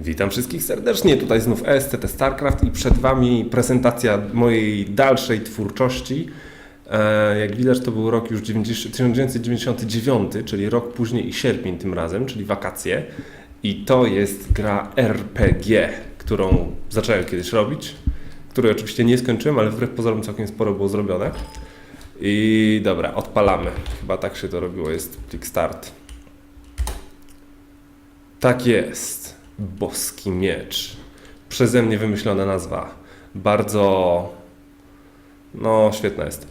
Witam wszystkich serdecznie, tutaj znów ESCT StarCraft i przed Wami prezentacja mojej dalszej twórczości. E, Jak widać to był rok już 90 1999, czyli rok później i sierpień tym razem, czyli wakacje. I to jest gra RPG, którą zacząłem kiedyś robić, której oczywiście nie skończyłem, ale wbrew pozorom całkiem sporo było zrobione. I dobra, odpalamy. Chyba tak się to robiło, jest plik start. Tak jest. Boski miecz. Przeze mnie wymyślona nazwa. Bardzo. No, świetna jest.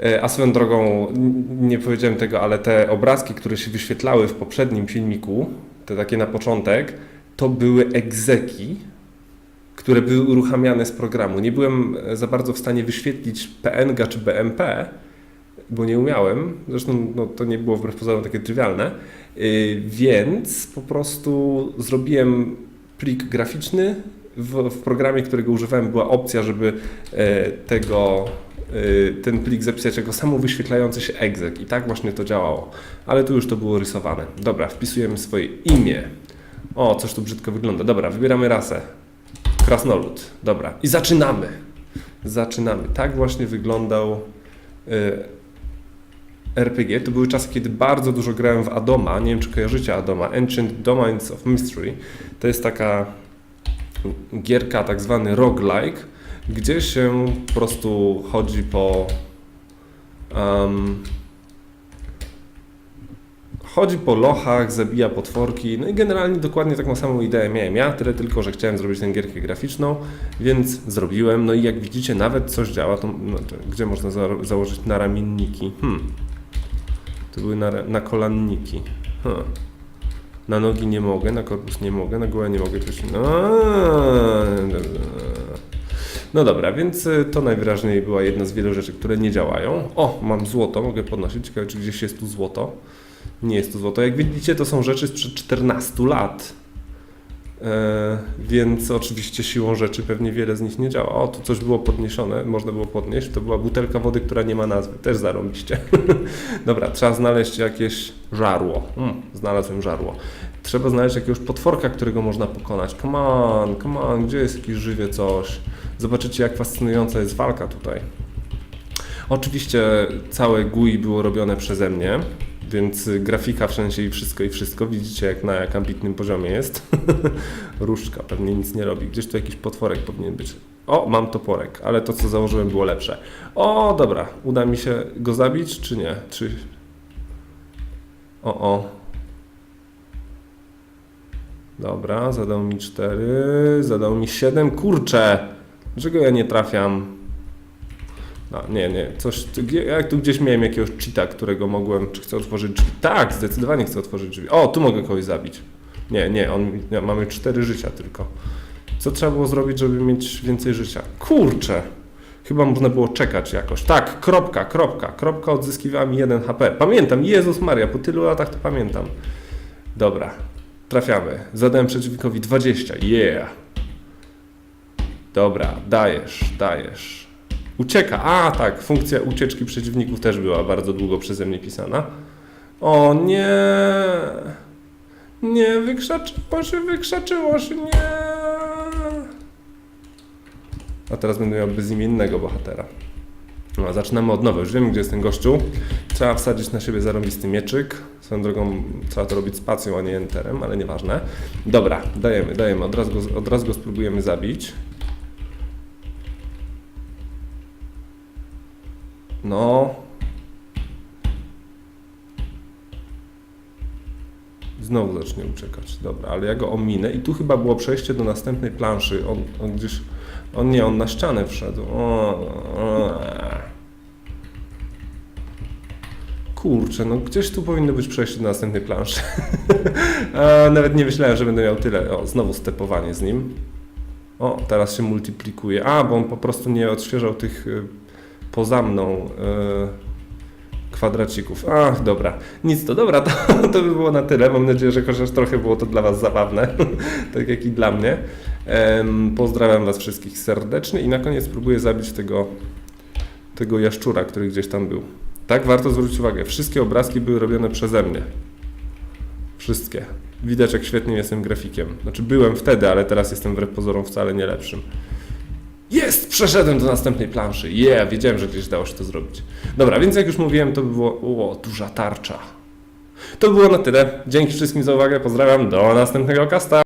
E, A swoją drogą, nie powiedziałem tego, ale te obrazki, które się wyświetlały w poprzednim filmiku, te takie na początek, to były egzeki, które były uruchamiane z programu. Nie byłem e, za bardzo w stanie wyświetlić PNG czy BMP, bo nie umiałem. Zresztą no, to nie było wbrew pozorom takie trywialne. Yy, więc po prostu zrobiłem plik graficzny. W, w programie, którego używałem, była opcja, żeby e, tego, e, ten plik zapisać jako samo wyświetlający się egzek. I tak właśnie to działało. Ale tu już to było rysowane. Dobra, wpisujemy swoje imię. O, coś tu brzydko wygląda. Dobra, wybieramy rasę. Krasnolud. Dobra. I zaczynamy. Zaczynamy. Tak właśnie wyglądał e, RPG. To były czasy, kiedy bardzo dużo grałem w Adoma. Nie wiem, czy kojarzycie Adoma. Ancient Domains of Mystery. To jest taka gierka, tak zwany roguelike, gdzie się po prostu chodzi po... Um, chodzi po lochach, zabija potworki. No i generalnie dokładnie taką samą ideę miałem ja, tyle tylko, że chciałem zrobić tę gierkę graficzną, więc zrobiłem. No i jak widzicie, nawet coś działa. To, no, gdzie można za, założyć naramienniki? Hmm. To były na, na kolanniki. Huh. Na nogi nie mogę, na korpus nie mogę, na głowę nie mogę. Coś... No, no dobra, więc y, to najwyraźniej była jedna z wielu rzeczy, które nie działają. O, mam złoto, mogę podnosić. Ciekawe, czy gdzieś jest tu złoto. Nie jest tu złoto. Jak widzicie, to są rzeczy sprzed 14 lat. E, więc oczywiście siłą rzeczy pewnie wiele z nich nie działa. O, tu coś było podniesione, można było podnieść. To była butelka wody, która nie ma nazwy. Też zarąbiście. Dobra, trzeba znaleźć jakieś żarło. Mm, znalazłem żarło. Trzeba znaleźć jakiegoś potworka, którego można pokonać. Come on, come on, gdzie jest jakiś żywie coś? Zobaczycie, jak fascynująca jest walka tutaj. Oczywiście całe GUI było robione przeze mnie, więc grafika wszędzie i wszystko i wszystko. Widzicie, jak na jak ambitnym poziomie jest. Różdżka pewnie nic nie robi. Gdzieś tu jakiś potworek powinien być. O, mam toporek, ale to, co założyłem, było lepsze. O, dobra, uda mi się go zabić, czy nie? Czy... O, o. Dobra, zadał mi 4, zadał mi 7. Kurczę! Dlaczego ja nie trafiam? No, nie, nie, coś, jak tu gdzieś miałem jakiegoś cheata, którego mogłem, czy chcę otworzyć drzwi? Tak, zdecydowanie chcę otworzyć drzwi. O, tu mogę kogoś zabić. Nie, nie, on, mamy 4 życia tylko. Co trzeba było zrobić, żeby mieć więcej życia? Kurczę! Chyba można było czekać jakoś. Tak, kropka, kropka, kropka odzyskiwała mi 1 HP. Pamiętam, Jezus Maria, po tylu latach to pamiętam. Dobra, trafiamy. Zadałem przeciwnikowi 20, yeah! Dobra, dajesz, dajesz. Ucieka. A, tak, funkcja ucieczki przeciwników też była bardzo długo przeze mnie pisana. O nie! Nie, wykrzaczyło się, wykrzaczyło się, nie! A teraz będę miał bezimiennego bohatera. No, zaczynamy od nowa. Już wiemy, gdzie jest ten gościu. Trzeba wsadzić na siebie zarąbisty mieczyk. Swoją drogą trzeba to robić spacją, a nie enterem, ale nieważne. Dobra, dajemy, dajemy. Od razu go, od razu go spróbujemy zabić. No. Znowu zacznie uciekać. Dobra, ale ja go ominę i tu chyba było przejście do następnej planszy. On, on gdzieś... On nie, on na ścianę wszedł. O, o. Kurczę, no gdzieś tu powinno być przejście do następnej planszy. Nawet nie myślałem, że będę miał tyle. O, znowu stepowanie z nim. O, teraz się multiplikuje. A, bo on po prostu nie odświeżał tych y, poza mną y, kwadracików. Ach, dobra. Nic to dobra, to, to by było na tyle. Mam nadzieję, że chociaż trochę było to dla Was zabawne, tak jak i dla mnie. Pozdrawiam Was wszystkich serdecznie i na koniec spróbuję zabić tego, tego jaszczura, który gdzieś tam był. Tak, warto zwrócić uwagę. Wszystkie obrazki były robione przeze mnie. Wszystkie. Widać, jak świetnym jestem grafikiem. Znaczy, byłem wtedy, ale teraz jestem wbrew pozorom wcale nie lepszym. Jest! Przeszedłem do następnej planszy. Yeah, wiedziałem, że gdzieś dało się to zrobić. Dobra, więc jak już mówiłem, to by było... O, duża tarcza. To by było na tyle. Dzięki wszystkim za uwagę. Pozdrawiam. Do następnego kasta.